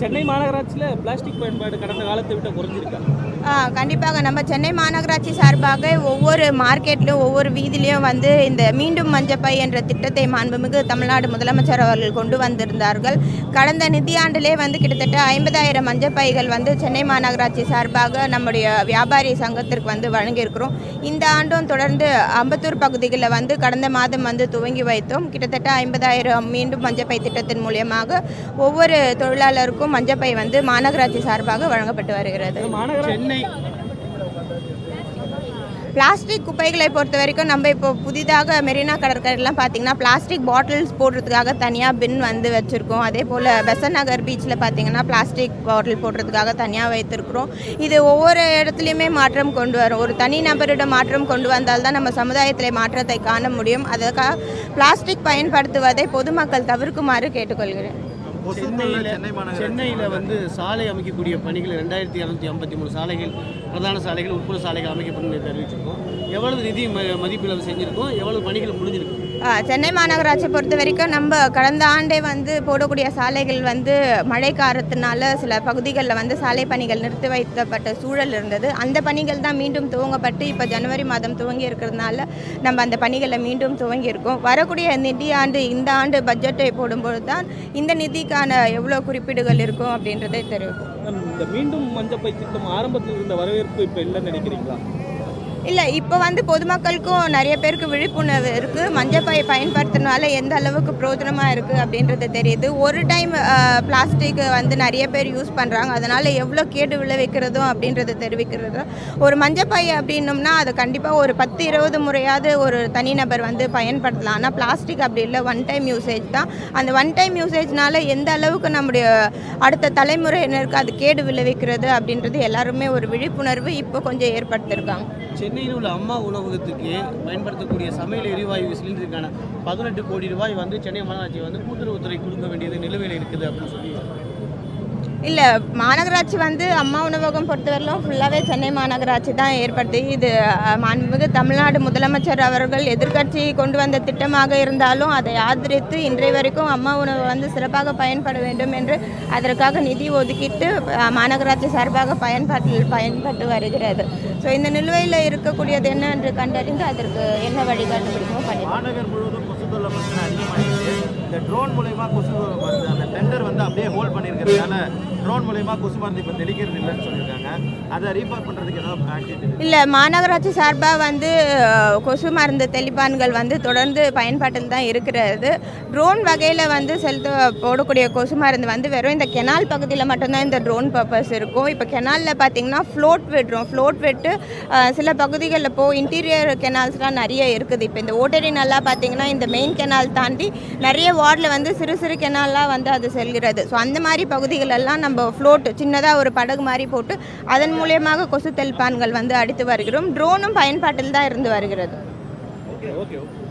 சென்னை மாநகராட்சியில் பிளாஸ்டிக் பயன்பாடு கடந்த காலத்தை விட குறைஞ்சிருக்கா? கண்டிப்பாக. நம்ம சென்னை மாநகராட்சி சார்பாக ஒவ்வொரு மார்க்கெட்லையும் ஒவ்வொரு வீதியிலையும் வந்து இந்த மீண்டும் மஞ்சப்பை என்ற திட்டத்தை மாண்புமிகு தமிழ்நாடு முதலமைச்சர் அவர்கள் கொண்டு வந்திருந்தார்கள். கடந்த நிதியாண்டிலே வந்து கிட்டத்தட்ட ஐம்பதாயிரம் மஞ்சப்பைகள் வந்து சென்னை மாநகராட்சி சார்பாக நம்முடைய வியாபாரி சங்கத்திற்கு வந்து வழங்கியிருக்கிறோம். இந்த ஆண்டும் தொடர்ந்து அம்பத்தூர் பகுதிகளில் வந்து கடந்த மாதம் வந்து துவங்கி வைத்தோம். கிட்டத்தட்ட ஐம்பதாயிரம் மீண்டும் மஞ்சப்பை திட்டத்தின் மூலியமாக ஒவ்வொரு தொழிலாளருக்கும் மஞ்சப்பை வந்து மாநகராட்சி சார்பாக வழங்கப்பட்டு வருகிறது. சென்னை பிளாஸ்டிக் குப்பைகளை பொறுத்த வரைக்கும் நம்ம இப்போ புதிதாக மெரினா கடற்கரைலாம் பார்த்தீங்கன்னா பிளாஸ்டிக் பாட்டில்ஸ் போடுறதுக்காக தனியாக பின் வந்து வச்சுருக்கோம். அதே போல் பெசன் நகர் பீச்சில் பார்த்தீங்கன்னா பிளாஸ்டிக் பாட்டில் போடுறதுக்காக தனியாக வைத்திருக்கிறோம். இது ஒவ்வொரு இடத்துலையுமே மாற்றம் கொண்டு வரும். ஒரு தனி நபரிடம் மாற்றம் கொண்டு வந்தால் தான் நம்ம சமுதாயத்தில் மாற்றத்தை காண முடியும். அதற்காக பிளாஸ்டிக் பயன்படுத்துவதை பொதுமக்கள் தவிர்க்குமாறு கேட்டுக்கொள்கிறேன். சென்னையில் சென்னையில் வந்து சாலை அமைக்கக்கூடிய பணிகள் ரெண்டாயிரத்தி இரநூத்தி ஐம்பத்தி மூணு சாலைகள் பிரதான சாலைகள் உட்புற சாலைகள் அமைக்கப்படும் என்று அறிவிச்சிருக்கோம். எவ்வளவு நிதி மதிப்பீடு செஞ்சிருக்கோம்? எவ்வளவு பணிகள் முடிஞ்சிருக்கு? சென்னை மாநகராட்சி பொறுத்த வரைக்கும் நம்ம கடந்த ஆண்டே வந்து போடக்கூடிய சாலைகள் வந்து மழை காரணத்தினால சில பகுதிகளில் வந்து சாலை பணிகள் நிறுத்தி வைக்கப்பட்ட சூழல் இருந்தது. அந்த பணிகள் தான் மீண்டும் துவங்கப்பட்டு இப்போ ஜனவரி மாதம் துவங்கி இருக்கிறதுனால நம்ம அந்த பணிகளை மீண்டும் துவங்கி இருக்கோம் வரக்கூடிய நிதி ஆண்டு இந்த ஆண்டு பட்ஜெட்டை போடும்பொழுது தான் இந்த அதுக்கான எவ்வளோ குறிப்பீடுகள் இருக்கும் அப்படின்றதே தெரிவிக்கும் இந்த மீண்டும் மஞ்சப்பை திட்டம் ஆரம்பத்தில் இருந்த வரவேற்பு இப்போ இல்லைன்னு நினைக்கிறீங்களா? இல்லை இப்போ வந்து பொதுமக்களுக்கும் நிறைய பேருக்கு விழிப்புணர்வு இருக்குது மஞ்சப்பை பயன்படுத்துறதுனால எந்த அளவுக்கு பிரோஜனமாக இருக்குது அப்படின்றது தெரியுது. ஒரு டைம் பிளாஸ்டிக் வந்து நிறைய பேர் யூஸ் பண்ணுறாங்க அதனால் எவ்வளோ கேடு விளைவிக்கிறதும் அப்படின்றது தெரிவிக்கிறது. ஒரு மஞ்சப்பை அப்படின்னோம்னா அது கண்டிப்பாக ஒரு பத்து இருபது முறையாவது ஒரு தனிநபர் வந்து பயன்படுத்தலாம். ஆனால் பிளாஸ்டிக் அப்படி இல்லை. ஒன் டைம் யூசேஜ் தான். அந்த ஒன் டைம் யூசேஜ்னால எந்த அளவுக்கு நம்முடைய அடுத்த தலைமுறையினருக்கு அது கேடு விளைவிக்கிறது அப்படின்றது எல்லாருமே ஒரு விழிப்புணர்வு இப்போ கொஞ்சம் ஏற்படுத்தியிருக்காங்க சென்னையில் உள்ள அம்மா உணவகத்துக்கு பயன்படுத்தக்கூடிய சமையல் எரிவாயு சிலிண்டருக்கான பதினெட்டு கோடி ரூபாய் வந்து சென்னை மாநகராட்சி வந்து கூட்டுறவுத்துறை கொடுக்க வேண்டியது நிலுவையில் இருக்குது அப்படின்னு சொல்லி இல்லை மாநகராட்சி வந்து அம்மா உணவகம் பொறுத்தவரையிலும் ஃபுல்லாகவே சென்னை மாநகராட்சி தான் ஏற்படுத்தி இது மாண்புமிகு தமிழ்நாடு முதலமைச்சர் அவர்கள் எதிர்க்கட்சி கொண்டு வந்த திட்டமாக இருந்தாலும் அதை ஆதரித்து இன்றைய வரைக்கும் அம்மா உணவு வந்து சிறப்பாக பயன்பட வேண்டும் என்று அதற்காக நிதி ஒதுக்கிட்டு மாநகராட்சி சார்பாக பயன்பாட்டில் பயன்பட்டு வருகிறது. ஸோ இந்த நிலுவையில் இருக்கக்கூடியது என்ன என்று கண்டறிந்து அதற்கு என்ன வழி கண்டுபிடிக்கமோ பண்ணி மாநகர் முழுவதும் கொசு தொல்லை பிரச்சனை இந்த ட்ரோன் மூலயமா கொசு மருந்து அந்த டெண்டர் வந்து அப்படியே ஹோல்ட் பண்ணியிருக்கிறதுனால ட்ரோன் மூலயமா கொசு மருந்து இப்போ தெளிக்கிறது இல்லைன்னு சொல்லியிருக்காங்க. அதை ரீஃபார் பண்ணுறதுக்கு ஏதாவது இல்லை மாநகராட்சி சார்பாக வந்து கொசு மருந்து தெளிப்பான்கள் வந்து தொடர்ந்து பயன்பாட்டில் தான் இருக்கிறது. ட்ரோன் வகையில் வந்து செலுத்த போடக்கூடிய கொசு மருந்து வந்து வெறும் இந்த கெனால் பகுதியில் மட்டும்தான் இந்த ட்ரோன் பர்பஸ் இருக்கும். இப்போ கெனாலில் பார்த்தீங்கன்னா ஃப்ளோட் விடுறோம் ஃப்ளோட் விட்டு சில பகுதிகளில் போ இன்டீரியர் கெனால்ஸ்லாம் நிறைய இருக்குது. இப்போ இந்த ஓட்டரி நல்லா பார்த்தீங்கன்னா இந்த மெயின் கெனால் தாண்டி நிறைய வார்டில் வந்து சிறு சிறு கெனால்லாம் வந்து அது செல்கிறது. ஸோ அந்த மாதிரி பகுதிகளெல்லாம் நம்ம ஃப்ளோட் சின்னதாக ஒரு படகு மாதிரி போட்டு அதன் மூலியமாக கொசு தெளிப்பான்கள் வந்து அடித்து வருகிறோம். ட்ரோனும் பயன்பாட்டில் தான் இருந்து வருகிறது. Okay okay